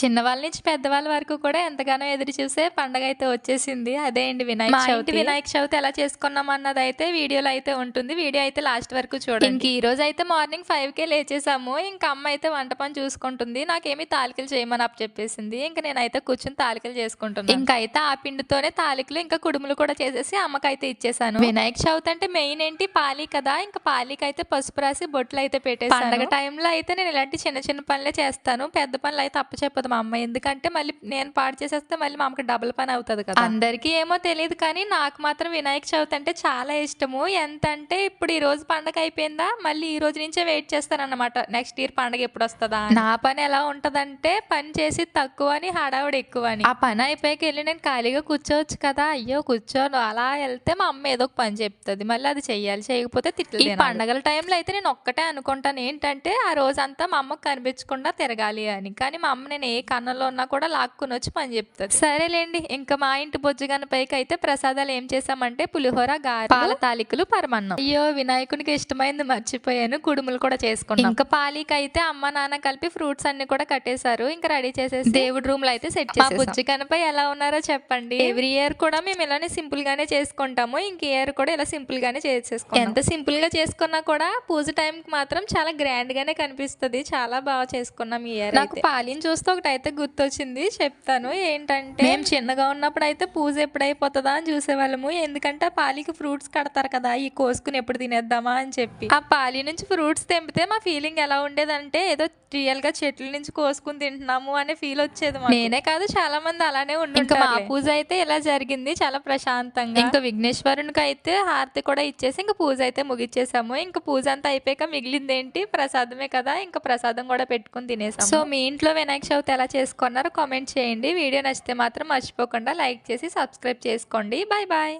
చిన్నవాళ్ళ నుంచి పెద్దవాళ్ళ వరకు కూడా ఎంతగానో ఎదురు చూసే పండగ అయితే వచ్చేసింది. అదే అండి వినాయక చవితి. వినాయక చవితి ఎలా చేసుకున్నాం అన్నది అయితే వీడియోలో అయితే ఉంటుంది. వీడియో అయితే లాస్ట్ వరకు చూడండి. ఇంక ఈ రోజు అయితే మార్నింగ్ ఫైవ్ కే లేచేసాము. ఇంకా అమ్మ అయితే వంట పని చూసుకుంటుంది. నాకేమి తాలికలు చేయమని అప్ చెప్పేసింది. ఇంకా నేనైతే కూర్చుని తాలికలు చేసుకుంటున్నాను ఇంకా అయితే ఆ పిండితోనే తాలికలు ఇంకా కుడుములు కూడా చేసేసి అమ్మకైతే ఇచ్చేసాను. వినాయక చవితి అంటే మెయిన్ ఏంటి? పాలి కదా. ఇంకా పాలికి అయితే పసుపు రాసి బొట్లు అయితే పెట్టేసి పండగ టైంలో అయితే నేను ఇలాంటి చిన్న చిన్న పనులే చేస్తాను. పెద్ద పనులు అయితే అప్పు చెప్పదు మా అమ్మ. ఎందుకంటే మళ్ళీ నేను పాడు చేసేస్తే మళ్ళీ మా అమ్మకి డబుల్ పని అవుతుంది కదా. అందరికీ ఏమో తెలియదు కానీ నాకు మాత్రం వినాయక చవితి అంటే చాలా ఇష్టము. ఎంత అంటే ఇప్పుడు ఈ రోజు పండగ అయిపోయిందా? మళ్ళీ ఈ రోజు నుంచే వెయిట్ చేస్తానన్నమాట. నెక్స్ట్ ఇయర్ పండగ ఎప్పుడు వస్తుందా. నా పని ఎలా ఉంటదంటే పని చేసి తక్కువ అని హడావుడి ఎక్కువ అని. ఆ పని అయిపోయాక వెళ్ళి నేను ఖాళీగా కూర్చోవచ్చు కదా. అయ్యో కూర్చోను. అలా వెళ్తే మా అమ్మ ఏదో ఒక పని చెప్తుంది. మళ్ళీ అది చెయ్యాలి చేయకపోతే తిట్లు ఈ పండగల టైంలో అయితే నేను ఒక్కటే అనుకుంటాను. ఏంటంటే ఆ రోజంతా మా అమ్మకు కనిపించకుండా తిరగాలి అని. కానీ మా అమ్మ నేను ఏ కన్నంలో ఉన్నా కూడా లాక్కుని వచ్చి పని చెప్తుంది. సరేలేండి ఇంకా మా ఇంటి బొజ్జుగాని పైకి అయితే ప్రసాదాలు ఏం చేసామంటే పులిహోర గారెలు పాల తాలికలు పరమన్నం. అయ్యో వినాయకునికి ఇష్టమైంది మర్చిపోయాను. కుడుములు కూడా చేసుకున్నాం. ఇంకా పాలికి అయితే అమ్మ నాన్న కలిపి ఫ్రూట్స్ అన్ని కూడా కట్టేశారు. ఇంకా రెడీ చేసేసి దేవుడి రూమ్లో అయితే సెట్ చేసి బుజ్జి కనపై ఎలా ఉన్నారో చెప్పండి. ఎవ్రీ ఇయర్ కూడా మేము ఇలానే సింపుల్ గానే చేసుకుంటాము. ఇంక ఇయర్ కూడా ఇలా సింపుల్ గానే చేసేసుకుంటాం ఎంత సింపుల్గా చేసుకున్నా కూడా పూజ టైం కి మాత్రం చాలా గ్రాండ్ గానే కనిపిస్తది. చాలా బాగా చేసుకున్నాం ఈ ఇయర్ నాకు పాలిని చూస్తే ఒకటి అయితే గుర్తొచ్చింది చెప్తాను. ఏంటంటే మేము చిన్నగా ఉన్నప్పుడు అయితే పూజ ఎప్పుడైపోతుందా అని చూసేవాళ్ళము. ఎందుకంటే ఆ పాలికి ఫ్రూట్స్ కడతారు కదా ఈ కోసుకుని ఎప్పుడు తినేద్దామా అని చెప్పి. ఆ పాలి నుంచి ఫ్రూట్స్ తెంపితే మా ఫీలింగ్ ఎలా ఉండేదంటే ఏదో రియల్గా చెట్ల నుంచి కోసుకుని తింటున్నాము అనే ఫీల్ వచ్చేది. నేనే కాదు చాలా మంది అలానే ఉండి ఇంకా మా పూజ అయితే ఇలా జరిగింది చాలా ప్రశాంతంగా. ఇంకా విఘ్నేశ్వరునికి అయితే హారతి కూడా ఇచ్చేసి ఇంకా పూజ అయితే ముగిచ్చేసాము. ఇంకా పూజ అంతా అయిపోయాక మిగిలింది ఏంటి ప్రసాదమే కదా ఇంకా ప్రసాదం కూడా పెట్టుకుని తినేసాము. సో మీ ఇంట్లో వినాయక చవితి ఎలా చేసుకున్నారో కామెంట్ చేయండి. వీడియో నచ్చితే మాత్రం మర్చిపోకుండా లైక్ చేసి సబ్స్క్రైబ్ చేసుకోండి. Bye bye